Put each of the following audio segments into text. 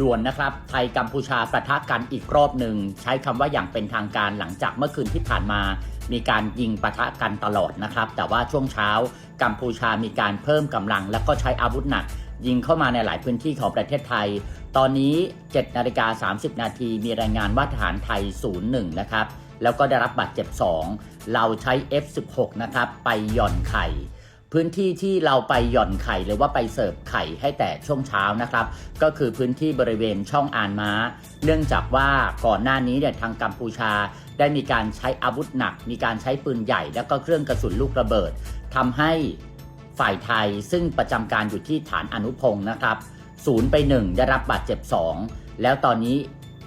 ด่วนนะครับ ไทยกัมพูชาประทะกันอีกรอบหนึ่ง ใช้คำว่าอย่างเป็นทางการหลังจากเมื่อคืนที่ผ่านมา มีการยิงปะทะกันตลอดนะครับ แต่ว่าช่วงเช้ากัมพูชามีการเพิ่มกำลัง และก็ใช้อาวุธหนัก ยิงเข้ามาในหลายพื้นที่ของประเทศไทย ตอนนี้7นาฬิกา30 นาทีมีรายงานว่าทหารไทย 01 นะครับ แล้วก็ได้รับบาดเจ็บ 2 เราใช้ F16 นะครับไปหย่อนไข่ พื้นที่ที่เราไปหย่อนไข่หรือว่าไปเสิร์ฟไข่ให้แต่ช่วงเช้านะครับ ก็คือพื้นที่บริเวณช่องอานม้า เนื่องจากว่าก่อนหน้านี้เนี่ยทางกัมพูชา ได้มีการใช้อาวุธหนัก มีการใช้ปืนใหญ่ แล้วก็เครื่องกระสุนลูกระเบิดทำให้ฝ่ายไทยซึ่งประจำการอยู่ที่ฐานอนุพงศ์นะครับศูนย์ไป 1 ได้รับบาดเจ็บ 2 แล้วตอนนี้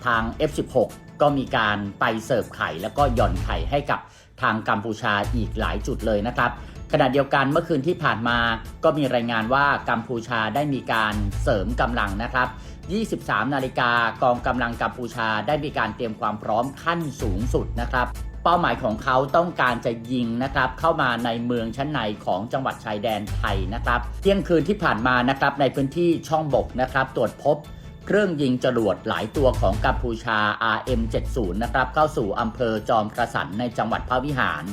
ทาง F16 ก็มีการไปเสิร์ฟไข่แล้วก็หย่อนไข่ให้กับ ทางกัมพูชาอีกหลายจุดเลยนะครับ ขณะเดียวกันเมื่อคืนที่ผ่านมาก็มีรายงานว่ากัมพูชาได้มีการเสริมกำลังนะครับ 23 นาฬิกากองกำลังกัมพูชาได้มีการเตรียมความพร้อมขั้นสูงสุดนะครับเป้าหมายของเขาต้องการจะยิงนะครับเข้ามาในเมืองชั้นในของจังหวัดชายแดนไทยนะครับเที่ยงคืนที่ผ่านมานะครับในพื้นที่ช่องบกนะครับตรวจพบ เครื่องยิงจรวดหลายตัวของกัมพูชา RM70 นะครับเข้าสู่อำเภอจอมกระสันในจังหวัดพระวิหาร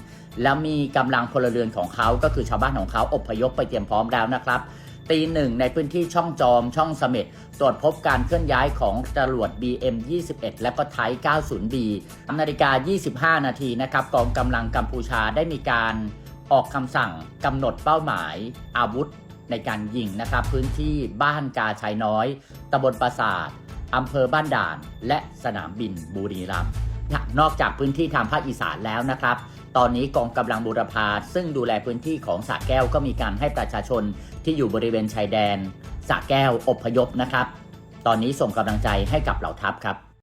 แล้วมีกำลังพลเรือนของเขาก็คือชาวบ้านของเขาอพยพไปเตรียมพร้อมแล้วนะครับตีหนึ่งในพื้นที่ช่องจอมช่องเสม็ดตรวจพบการเคลื่อนย้ายของจรวด BM21 และก็ไทย 90B นาฬิกา 25 นาทีนะครับกองกำลังกัมพูชาได้มีการออกคำสั่งกำหนดเป้าหมายอาวุธ ในการยิงนะครับ พื้นที่บ้านกาชัยน้อยตำบลปราสาทอำเภอบ้านด่าน และสนามบินบุรีรัมย์นอกจากพื้นที่ทางภาคอีสานแล้วนะครับ ตอนนี้กองกำลังบูรพาซึ่งดูแลพื้นที่ของสระแก้วก็มีการให้ประชาชนที่อยู่บริเวณชายแดนสระแก้วอพยพนะครับ ตอนนี้ส่งกำลังใจให้กับเหล่าทัพครับ